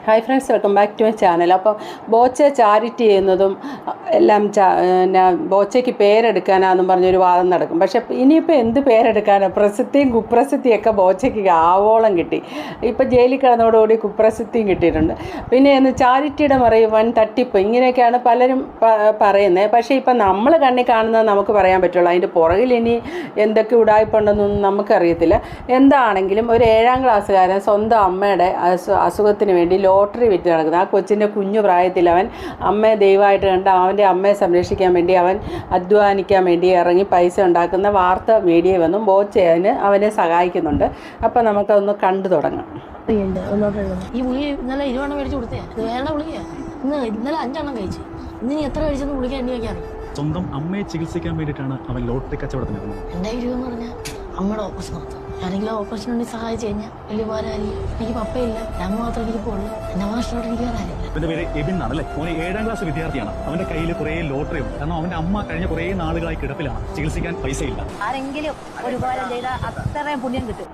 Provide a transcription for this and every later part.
Hi friends welcome back to my channel അപ്പോൾ Boche charity ചെയ്യുന്നതും എല്ലാം പിന്നെ ബോച്ചയ്ക്ക് പേരെടുക്കാനാന്നും പറഞ്ഞൊരു വാദം നടക്കും. പക്ഷേ ഇനിയിപ്പോൾ എന്ത് പേരെടുക്കാനാണ് പ്രസിദ്ധിയും കുപ്രസിദ്ധിയൊക്കെ ബോച്ചയ്ക്ക് ആവോളം കിട്ടി. ഇപ്പം ജയിലിൽ കിടന്നതോടുകൂടി കുപ്രസിദ്ധിയും കിട്ടിയിട്ടുണ്ട്. പിന്നെ എന്ന് ചാരിറ്റിയുടെ മറയും വൻ തട്ടിപ്പ്. ഇങ്ങനെയൊക്കെയാണ് പലരും പറയുന്നത്. പക്ഷേ ഇപ്പം നമ്മൾ കണ്ണി കാണുന്നത് നമുക്ക് പറയാൻ പറ്റുള്ളൂ. അതിന്റെ പുറകിൽ ഇനി എന്തൊക്കെ ഉടായ്പുണ്ടെന്നൊന്നും നമുക്കറിയത്തില്ല. എന്താണെങ്കിലും ഒരു ഏഴാം ക്ലാസ്സുകാരൻ സ്വന്തം അമ്മയുടെ അസു അസുഖത്തിന് വേണ്ടി ലോട്ടറി വിറ്റ് നടക്കുന്നത് ആ കൊച്ചിന്റെ കുഞ്ഞു പ്രായത്തിൽ അവൻ അമ്മയെ ദൈവമായിട്ട് കണ്ട് അവന്റെ അമ്മയെ സംരക്ഷിക്കാൻ വേണ്ടി അവൻ അധ്വാനിക്കാൻ വേണ്ടി ഇറങ്ങി പൈസ ഉണ്ടാക്കുന്ന വാർത്ത മീഡിയ വന്നും. ബോച്ച് ചെയ്യാൻ അവനെ സഹായിക്കുന്നുണ്ട്. അപ്പം നമുക്കതൊന്ന് കണ്ടു തുടങ്ങാം. ഈ ഇന്നലെ മേടിച്ച് കൊടുത്തേ. ഇത് വേണ്ട ഗുളിക ഇന്ന് ഇന്നലെ അഞ്ചെണ്ണം കഴിച്ച്. ഇന്ന് നീ എത്ര കഴിച്ചെന്ന് ഗുളിക എണ്ണി വെക്കാൻ സ്വന്തം അമ്മയെ ചികിത്സിക്കാൻ വേണ്ടിയിട്ടാണ് അവൻ ലോട്ടറി കച്ചവടത്തിന് എന്റെ എന്ന് പറഞ്ഞാൽ അമ്മയുടെ ഓപ്പറേഷൻ നടത്താം ആരെങ്കിലും ഓപ്പറേഷനുണ്ടി സഹായിച്ചു കഴിഞ്ഞാൽ വലിയ ഉപകാരമായിരിക്കും. എനിക്ക് പപ്പയില്ല. ഞാൻ മാത്രം എനിക്ക് പോകുള്ളൂ എന്നെ നഷ്ടമായിട്ട് എനിക്ക് വേറെ അവന്റെ പേര് എബിൻ ആണല്ലേ? അല്ലേ മോനെ ഏഴാം ക്ലാസ് വിദ്യാർത്ഥിയാണ്. അവന്റെ കയ്യിൽ കുറെ ലോട്ടറി ഉണ്ട് കാരണം അവന്റെ അമ്മ കഴിഞ്ഞ കുറെ നാളുകളായി കിടപ്പിലാണ്. ചികിത്സിക്കാൻ പൈസയില്ല. ആരെങ്കിലും ഒരു ഉപകാരം ചെയ്താൽ അത്രയും പുണ്യം കിട്ടും.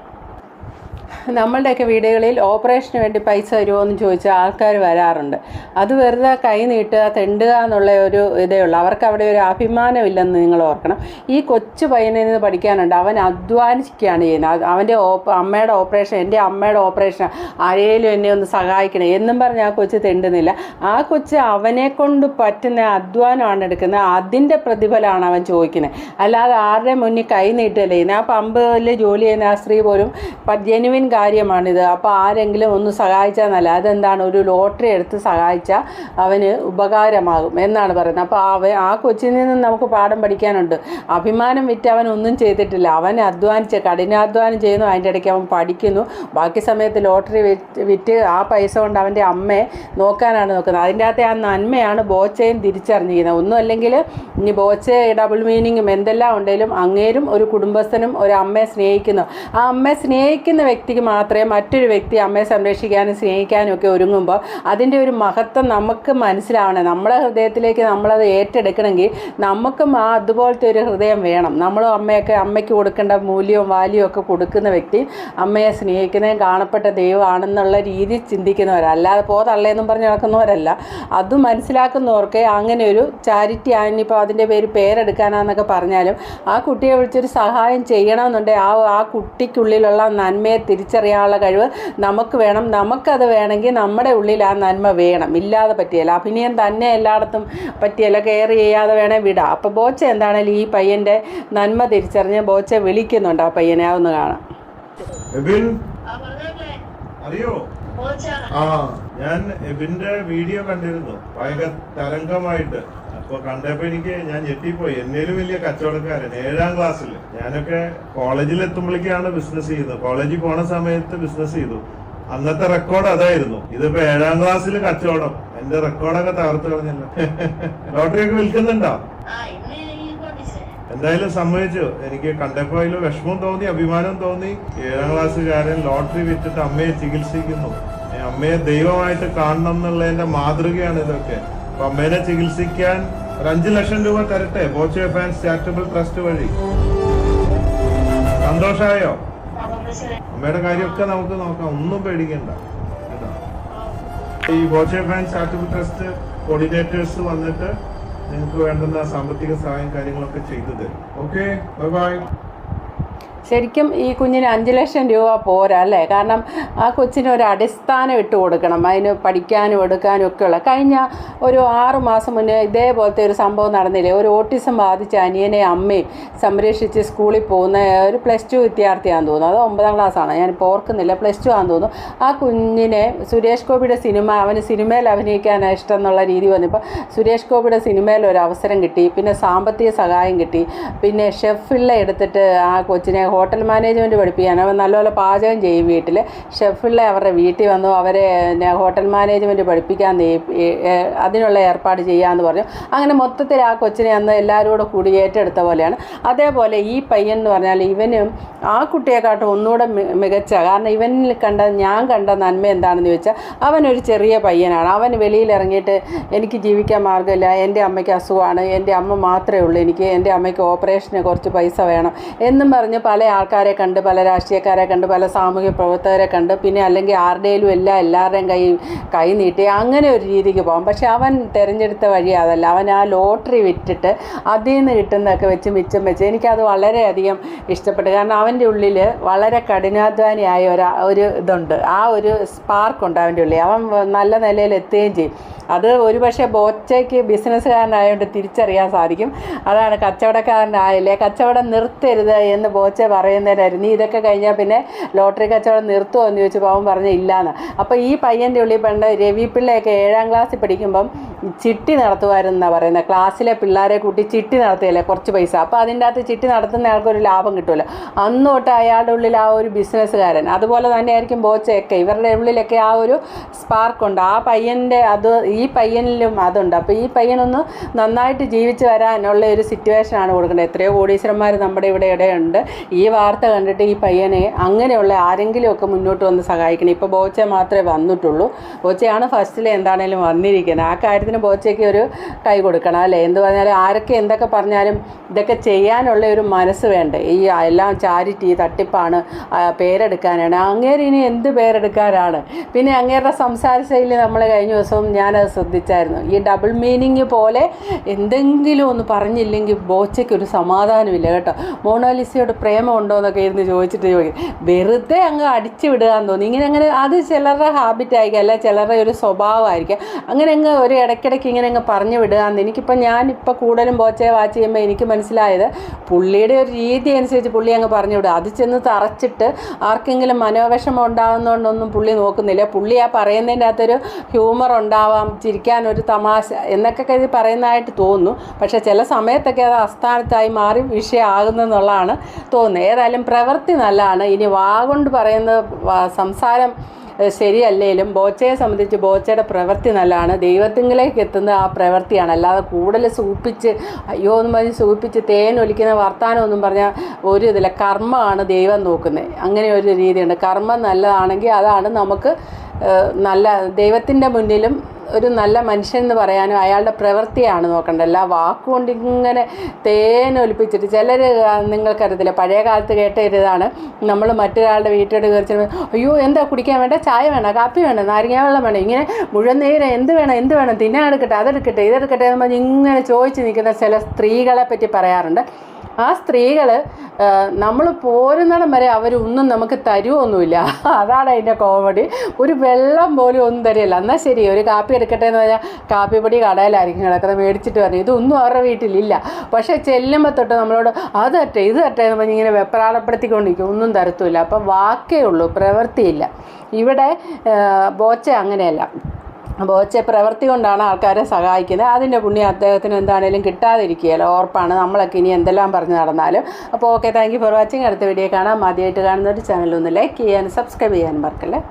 നമ്മളുടെയൊക്കെ വീടുകളിൽ ഓപ്പറേഷന് വേണ്ടി പൈസ തരുമോ എന്ന് ചോദിച്ചാൽ ആൾക്കാർ വരാറുണ്ട്. അത് വെറുതെ കൈ നീട്ടുക തെണ്ടുക എന്നുള്ള ഒരു ഇതേ ഉള്ളൂ. അവർക്ക് അവിടെ ഒരു അഭിമാനമില്ലെന്ന് നിങ്ങൾ ഓർക്കണം. ഈ കൊച്ചു പയ്യനിൽ നിന്ന് പഠിക്കാനുണ്ട്. അവൻ അധ്വാനിക്കുകയാണ് ചെയ്യുന്നത്. അവന്റെ ഓപ്പ അമ്മയുടെ ഓപ്പറേഷൻ എന്റെ അമ്മയുടെ ഓപ്പറേഷൻ ആരേലും എന്നെ ഒന്ന് സഹായിക്കണം. എന്നും പറഞ്ഞ് ആ കൊച്ച് തെണ്ടുന്നില്ല. ആ കൊച്ച് അവനെ കൊണ്ട് പറ്റുന്ന അധ്വാനമാണ് എടുക്കുന്നത്. അതിന്റെ പ്രതിഫലമാണ് അവൻ ചോദിക്കുന്നത് അല്ലാതെ ആരുടെ മുന്നിൽ കൈ നീട്ടല്ലേ? ആ പമ്പിൽ ജോലി ചെയ്യുന്ന ആ സ്ത്രീ പോലും ജെനുവിൻ കാര്യമാണിത്. അപ്പോൾ ആരെങ്കിലും ഒന്ന് സഹായിച്ചാൽ നല്ല. അതെന്താണ്? ഒരു ലോട്ടറി എടുത്ത് സഹായിച്ചാൽ അവന് ഉപകാരമാകും എന്നാണ് പറയുന്നത്. അപ്പോൾ അവ ആ കൊച്ചിൽ നിന്ന് നമുക്ക് പാഠം പഠിക്കാനുണ്ട്. അഭിമാനം വിറ്റ് അവൻ ഒന്നും ചെയ്തിട്ടില്ല. അവൻ അധ്വാനിച്ച് കഠിനാധ്വാനം ചെയ്യുന്നു. അതിന്റെ ഇടയ്ക്ക് അവൻ പഠിക്കുന്നു. ബാക്കി സമയത്ത് ലോട്ടറി വിറ്റ് ആ പൈസ കൊണ്ട് അവന്റെ അമ്മയെ നോക്കാനാണ് നോക്കുന്നത്. അതിന്റെ അകത്തെ ആ നന്മയാണ് ബോച്ചയും തിരിച്ചറിഞ്ഞിരിക്കുന്നത്. ഒന്നും അല്ലെങ്കിൽ ഇനി ബോച്ച ഡബിൾ മീനിങ്ങും എന്തെല്ലാം ഉണ്ടെങ്കിലും അങ്ങേരും ഒരു കുടുംബസ്ഥനും ഒരു അമ്മയെ സ്നേഹിക്കുന്നു. ആ അമ്മയെ സ്നേഹിക്കുന്ന വ്യക്തിക്ക് മാത്രമേ മറ്റൊരു വ്യക്തി അമ്മയെ സംരക്ഷിക്കാനും സ്നേഹിക്കാനും ഒക്കെ ഒരുങ്ങുമ്പോൾ അതിന്റെ ഒരു മഹത്വം നമുക്ക് മനസ്സിലാവണം നമ്മുടെ ഹൃദയത്തിലേക്ക് നമ്മളത് ഏറ്റെടുക്കണമെങ്കിൽ നമുക്കും ആ അതുപോലത്തെ ഒരു ഹൃദയം വേണം. നമ്മളും അമ്മയൊക്കെ അമ്മയ്ക്ക് കൊടുക്കേണ്ട മൂല്യവും വാല്യവും ഒക്കെ കൊടുക്കുന്ന വ്യക്തി അമ്മയെ സ്നേഹിക്കുന്നതും കാണപ്പെട്ട ദൈവമാണെന്നുള്ള രീതി ചിന്തിക്കുന്നവരല്ലാതെ അല്ലാതെ പോ തള്ളയെന്നും പറഞ്ഞ് നടക്കുന്നവരല്ല. അത് മനസ്സിലാക്കുന്നവർക്ക് അങ്ങനെ ഒരു ചാരിറ്റി ആനിപ്പോൾ അതിന്റെ പേര് പേരെടുക്കാനാന്നൊക്കെ പറഞ്ഞാലും ആ കുട്ടിയെ വിളിച്ചൊരു സഹായം ചെയ്യണമെന്നുണ്ടെങ്കിൽ ആ ആ കുട്ടിക്കുള്ളിലുള്ള നന്മയെ തിരിച്ചറിയാനുള്ള കഴിവ് നമുക്ക് വേണം. നമുക്കത് വേണമെങ്കിൽ നമ്മുടെ ഉള്ളിൽ ആ നന്മ വേണം. ഇല്ലാതെ പറ്റിയല്ല. അഭിനയം തന്നെ എല്ലായിടത്തും പറ്റിയല്ല. കെയർ ചെയ്യാതെ വേണേൽ വിടാം. അപ്പോൾ ബോച്ച എന്താണേലും ഈ പയ്യന്റെ നന്മ തിരിച്ചറിഞ്ഞ് ബോച്ച വിളിക്കുന്നുണ്ട് ആ പയ്യനെ. അതൊന്ന് കാണാം. എബിൻ? അറിയോ? ആ ഞാൻ എബിന്റെ വീഡിയോ കണ്ടിരുന്നു. ഭയങ്കര തരംഗമായിട്ട്. അപ്പൊ കണ്ടപ്പോൾ എനിക്ക് ഞാൻ ഞെട്ടിപ്പോയി. എന്നേലും വലിയ കച്ചവടക്കാരൻ ഏഴാം ക്ലാസ്സിൽ ഞാനൊക്കെ കോളേജിൽ എത്തുമ്പോഴേക്കാണ് ബിസിനസ് ചെയ്യുന്നത്. കോളേജിൽ പോണ സമയത്ത് ബിസിനസ് ചെയ്തു. അന്നത്തെ റെക്കോർഡ് അതായിരുന്നു. ഇതിപ്പോ ഏഴാം ക്ലാസ്സിൽ കച്ചവടം. എന്റെ റെക്കോർഡൊക്കെ തകർത്ത് കളഞ്ഞല്ലോ. ലോട്ടറി ഒക്കെ വിൽക്കുന്നുണ്ടോ? എന്തായാലും സമ്മതിച്ചു. എനിക്ക് കണ്ടപ്പോ അതിൽ വിഷമം തോന്നി അഭിമാനം തോന്നി. ഏഴാം ക്ലാസ്സുകാരൻ ലോട്ടറി വിറ്റിട്ട് അമ്മയെ ചികിത്സിക്കുന്നു. അമ്മയെ ദൈവമായിട്ട് കാണണം എന്നുള്ളതിന്റെ മാതൃകയാണ് ഇതൊക്കെ. അപ്പൊ അമ്മേനെ ചികിത്സിക്കാൻ ഒരു അഞ്ചു ലക്ഷം രൂപ തരട്ടെ. ബോച്ചെ ഫാൻസ് ചാരിറ്റബിൾ ട്രസ്റ്റ് വഴി. സന്തോഷമായോ അമ്മയുടെ കാര്യമൊക്കെ നമുക്ക് നോക്കാം. ഒന്നും പേടിക്കണ്ട. ഈ Boche fans charitable trust coordinators വന്നിട്ട് നിങ്ങൾക്ക് വേണ്ടുന്ന സാമ്പത്തിക സഹായം കാര്യങ്ങളൊക്കെ ചെയ്തു തരും. ഓക്കെ? Bye bye. ശരിക്കും ഈ കുഞ്ഞിന് അഞ്ച് ലക്ഷം രൂപ പോരാ അല്ലേ? കാരണം ആ കൊച്ചിന് ഒരു അടിസ്ഥാനം ഇട്ട് കൊടുക്കണം. അതിന് പഠിക്കാനും എടുക്കാനും ഒക്കെ ഉള്ള. കഴിഞ്ഞ ഒരു ആറ് മാസം മുന്നേ ഇതേപോലത്തെ ഒരു സംഭവം നടന്നില്ലേ? ഒരു ഓട്ടിസം ബാധിച്ച അനിയനെ അമ്മയും സംരക്ഷിച്ച് സ്കൂളിൽ പോകുന്ന ഒരു പ്ലസ് ടു വിദ്യാർത്ഥിയാണെന്ന് തോന്നുന്നു. അത് ഒമ്പതാം ക്ലാസ്സാണ്. ഞാനിപ്പോൾ ഓർക്കുന്നില്ല. പ്ലസ് ടു ആണെന്ന് തോന്നുന്നു. ആ കുഞ്ഞിനെ സുരേഷ് ഗോപിയുടെ സിനിമ അവന് സിനിമയിൽ അഭിനയിക്കാൻ ഇഷ്ടം എന്നുള്ള രീതി വന്നപ്പോൾ സുരേഷ് ഗോപിയുടെ സിനിമയിൽ ഒരു അവസരം കിട്ടി. പിന്നെ സാമ്പത്തിക സഹായം കിട്ടി. പിന്നെ ഷെഫിള്ള എടുത്തിട്ട് ആ കൊച്ചിനെ ഹോട്ടൽ മാനേജ്മെന്റ് പഠിപ്പിക്കാൻ. നല്ലപോലെ പാചകം ചെയ്യും വീട്ടിൽ ഷെഫിള്ള അവരുടെ വീട്ടിൽ വന്നു അവരെ ഹോട്ടൽ മാനേജ്മെന്റ് പഠിപ്പിക്കാൻ അതിനുള്ള ഏർപ്പാട് ചെയ്യാമെന്ന് പറഞ്ഞു. അങ്ങനെ മൊത്തത്തിൽ ആ കൊച്ചിനെ അന്ന് എല്ലാവരും കൂടെ കൂടി ഏറ്റെടുത്ത പോലെയാണ്. അതേപോലെ ഈ പയ്യൻ എന്ന് പറഞ്ഞാൽ ഇവനും ആ കുട്ടിയെക്കാട്ടും ഒന്നുകൂടെ മികച്ച കാരണം ഇവനിൽ കണ്ട ഞാൻ കണ്ട നന്മ എന്താണെന്ന് ചോദിച്ചാൽ അവനൊരു ചെറിയ പയ്യനാണ്. അവൻ വെളിയിൽ ഇറങ്ങിയിട്ട് എനിക്ക് ജീവിക്കാൻ മാർഗമില്ല എന്റെ അമ്മയ്ക്ക് അസുഖമാണ് എന്റെ അമ്മ മാത്രമേ ഉള്ളൂ എനിക്ക് എന്റെ അമ്മയ്ക്ക് ഓപ്പറേഷന് കുറച്ച് പൈസ വേണം എന്നും പറഞ്ഞ് പല ആൾക്കാരെ കണ്ട് പല രാഷ്ട്രീയക്കാരെ കണ്ട് പല സാമൂഹ്യ പ്രവർത്തകരെ കണ്ട് പിന്നെ അല്ലെങ്കിൽ ആരുടെയിലും എല്ലാം എല്ലാവരുടെയും കൈ കൈ നീട്ടി അങ്ങനെ ഒരു രീതിക്ക് പോകാം. പക്ഷേ അവൻ തിരഞ്ഞെടുത്ത വഴി അതല്ല. അവൻ ആ ലോട്ടറി വിറ്റിട്ട് അതിൽ നിന്ന് കിട്ടുന്നതൊക്കെ വെച്ച് മിച്ചം വെച്ച് എനിക്കത് വളരെയധികം ഇഷ്ടപ്പെട്ടു. കാരണം അവന്റെ ഉള്ളിൽ വളരെ കഠിനാധ്വാനിയായ ഒരു ഒരു ഇതുണ്ട്. ആ ഒരു സ്പാർക്കുണ്ട് അവന്റെ ഉള്ളിൽ. അവൻ നല്ല നിലയിൽ എത്തുകയും ചെയ്യും. അത് ഒരുപക്ഷെ ബോച്ചയ്ക്ക് ബിസിനസ്സുകാരനായതുകൊണ്ട് തിരിച്ചറിയാൻ സാധിക്കും. അതാണ് കച്ചവടക്കാരനായില്ലേ? കച്ചവടം നിർത്തരുത് എന്ന് ബോച്ച പറയുന്നതിനായിരുന്നു നീ ഇതൊക്കെ കഴിഞ്ഞാൽ പിന്നെ ലോട്ടറി കച്ചവടം നിർത്തുമോ എന്ന് ചോദിച്ചപ്പോൾ അവൻ പറഞ്ഞ ഇല്ലാന്ന്. അപ്പോൾ ഈ പയ്യന്റെ ഉള്ളിൽ പണ്ട് രവി പിള്ളയൊക്കെ ഏഴാം ക്ലാസ്സിൽ പഠിക്കുമ്പം ചിട്ടി നടത്തുമായിരുന്നാണ് പറയുന്നത് ക്ലാസ്സിലെ പിള്ളേരെ കൂട്ടി ചിട്ടി നടത്തുകയല്ലേ കുറച്ച് പൈസ. അപ്പോൾ അതിന്റെ അകത്ത് ചിട്ടി നടത്തുന്ന ആൾക്കൊരു ലാഭം കിട്ടുമല്ലോ അന്ന് തൊട്ട് അയാളുടെ ഉള്ളിൽ ആ ഒരു ബിസിനസ്സുകാരൻ അതുപോലെ തന്നെ ആയിരിക്കും ബോച്ചയൊക്കെ. ഇവരുടെ ഉള്ളിലൊക്കെ ആ ഒരു സ്പാർക്കുണ്ട് ആ പയ്യന്റെ അത് ഈ പയ്യനിലും അതുണ്ട്. അപ്പോൾ ഈ പയ്യനൊന്ന് നന്നായിട്ട് ജീവിച്ച് വരാനുള്ള ഒരു സിറ്റുവേഷനാണ് കൊടുക്കേണ്ടത്. എത്രയോ കോടീശ്വരന്മാർ നമ്മുടെ ഇവിടെ ഇടയുണ്ട്. ഈ വാർത്ത കണ്ടിട്ട് ഈ പയ്യനെ അങ്ങനെയുള്ള ആരെങ്കിലുമൊക്കെ മുന്നോട്ട് വന്ന് സഹായിക്കണം. ഇപ്പോൾ ബോച്ച മാത്രമേ വന്നിട്ടുള്ളൂ. ബോച്ചയാണ് ഫസ്റ്റിൽ എന്താണേലും വന്നിരിക്കുന്നത്. ആ കാര്യത്തിന് ബോച്ചയ്ക്ക് ഒരു കൈ കൊടുക്കണം അല്ലേ? എന്ത് പറഞ്ഞാലും ആരൊക്കെ എന്തൊക്കെ പറഞ്ഞാലും ഇതൊക്കെ ചെയ്യാനുള്ള ഒരു മനസ്സ് വേണ്ടേ? ഈ എല്ലാം ചാരിറ്റി തട്ടിപ്പാണ് പേരെടുക്കാനാണ്. അങ്ങേര് ഇനി എന്ത് പേരെടുക്കാനാണ്? പിന്നെ അങ്ങേരുടെ സംസാര ശൈലി നമ്മൾ കഴിഞ്ഞ ദിവസം ഞാനത് ശ്രദ്ധിച്ചായിരുന്നു. ഈ ഡബിൾ മീനിങ് പോലെ എന്തെങ്കിലും ഒന്ന് പറഞ്ഞില്ലെങ്കിൽ ബോച്ചയ്ക്ക് ഒരു സമാധാനമില്ല കേട്ടോ. മോണോലിസയോട് പ്രേമമുണ്ടോ എന്നൊക്കെ ഇരുന്ന് ചോദിച്ചിട്ട് ചോദിക്കും. വെറുതെ അങ്ങ് അടിച്ചു വിടുക എന്ന് തോന്നി ഇങ്ങനെ അങ്ങനെ അത് ചിലരുടെ ഹാബിറ്റ് ആയിരിക്കും. അല്ല ചിലരുടെ ഒരു സ്വഭാവമായിരിക്കും. അങ്ങനെ അങ്ങ് ഒരു ഇടയ്ക്കിടയ്ക്ക് ഇങ്ങനെ അങ്ങ് പറഞ്ഞു വിടുക എന്ന് എനിക്കിപ്പോൾ ഞാനിപ്പോൾ കൂടുതലും ബോച്ചയെ വാച്ച് ചെയ്യുമ്പോൾ എനിക്ക് മനസ്സിലായത് പുള്ളിയുടെ ഒരു രീതി അനുസരിച്ച് പുള്ളി അങ്ങ് പറഞ്ഞു വിടുക. അത് ചെന്ന് തറച്ചിട്ട് ആർക്കെങ്കിലും മനോവിഷമം ഉണ്ടാകുന്നതുകൊണ്ടൊന്നും പുള്ളി നോക്കുന്നില്ല. പുള്ളി ആ പറയുന്നതിന്റെ അകത്തൊരു ഹ്യൂമർ ഉണ്ടാവാം ചിരിക്കാൻ ഒരു തമാശ എന്നൊക്കെ കരുതി പറയുന്നതായിട്ട് തോന്നുന്നു. പക്ഷേ ചില സമയത്തൊക്കെ അത് അസ്ഥാനത്തായി മാറി വിഷയമാകുന്നെന്നുള്ളതാണ് തോന്നുന്നത്. ഏതായാലും പ്രവൃത്തി നല്ലതാണ്. ഇനി വാ കൊണ്ട് പറയുന്ന സംസാരം ശരിയല്ലേലും ബോച്ചയെ സംബന്ധിച്ച് ബോച്ചയുടെ പ്രവൃത്തി നല്ലതാണ്. ദൈവത്തിങ്കിലേക്ക് എത്തുന്ന ആ പ്രവൃത്തിയാണ്. അല്ലാതെ കൂടുതൽ സൂപ്പിച്ച് അയ്യോ എന്ന് പറഞ്ഞ് സൂപ്പിച്ച് തേൻ ഒലിക്കുന്ന വർത്താനം ഒന്നും പറഞ്ഞാൽ ഒരു ഇതില്ല. കർമ്മമാണ് ദൈവം നോക്കുന്നത്. അങ്ങനെ ഒരു രീതിയുണ്ട്. കർമ്മം നല്ലതാണെങ്കിൽ അതാണ് നമുക്ക് നല്ല ദൈവത്തിന്റെ മുന്നിലും ഒരു നല്ല മനുഷ്യൻ എന്ന് പറയാനും അയാളുടെ പ്രവൃത്തിയാണ് നോക്കേണ്ടത് അല്ല വാക്കുകൊണ്ട് ഇങ്ങനെ തേനൊലിപ്പിച്ചിട്ട് ചിലർ നിങ്ങൾക്കറിയത്തില്ല പഴയ കാലത്ത് കേട്ട ഒരിതാണ് നമ്മൾ മറ്റൊരാളുടെ വീട്ടിലോട്ട് കയറി അയ്യോ എന്താ കുടിക്കാൻ വേണ്ട? ചായ വേണം കാപ്പി വേണം നാരങ്ങ വെള്ളം വേണം ഇങ്ങനെ മുഴുവൻ നേരം എന്ത് വേണം എന്ത് വേണം തിന്നാൻ എടുക്കട്ടെ അതെടുക്കട്ടെ ഇതെടുക്കട്ടെ എന്ന് പറഞ്ഞ് ഇങ്ങനെ ചോദിച്ച് നിൽക്കുന്ന ചില സ്ത്രീകളെ പറ്റി പറയാറുണ്ട്. ആ സ്ത്രീകൾ നമ്മൾ പോരുന്നിടം വരെ അവരൊന്നും നമുക്ക് തരുമൊന്നുമില്ല അതാണ് അതിന്റെ കോമഡി ഒരു വെള്ളം പോലും ഒന്നും തരില്ല. എന്നാൽ ശരി ഒരു കാപ്പി എടുക്കട്ടെ എന്ന് പറഞ്ഞാൽ കാപ്പിപ്പൊടി കടയിലായിരിക്കും കിടക്കുന്നത്. മേടിച്ചിട്ട് പറഞ്ഞു ഇതൊന്നും അവരുടെ വീട്ടിലില്ല. പക്ഷേ ചെല്ലുമ്പോൾ തൊട്ട് നമ്മളോട് അത് തട്ടെ ഇത് തട്ടെ എന്ന് പറഞ്ഞ് ഇങ്ങനെ വെപ്രാളപ്പെടുത്തിക്കൊണ്ടിരിക്കും. ഒന്നും തരത്തുമില്ല. അപ്പം വാക്കേ ഉള്ളൂ. പ്രവൃത്തിയില്ല. ഇവിടെ ബോച്ച അങ്ങനെയല്ല. ബോച്ചെ പ്രവൃത്തി കൊണ്ടാണ് ആൾക്കാരെ സഹായിക്കുന്നത്. അതിന്റെ പുണ്യം അദ്ദേഹത്തിന് എന്താണേലും കിട്ടാതിരിക്കുകയല്ലോ. ഓർപ്പാണ് നമ്മളൊക്കെ ഇനി എന്തെല്ലാം പറഞ്ഞു നടന്നാലും. അപ്പോൾ okay thank you for watching അടുത്ത വീഡിയോ കാണാം. ആദ്യമായിട്ട് കാണുന്ന ഒരു ചാനൽ ഒന്ന് ലൈക്ക് ചെയ്യാനും സബ്സ്ക്രൈബ് ചെയ്യാനും മറക്കല്ലേ?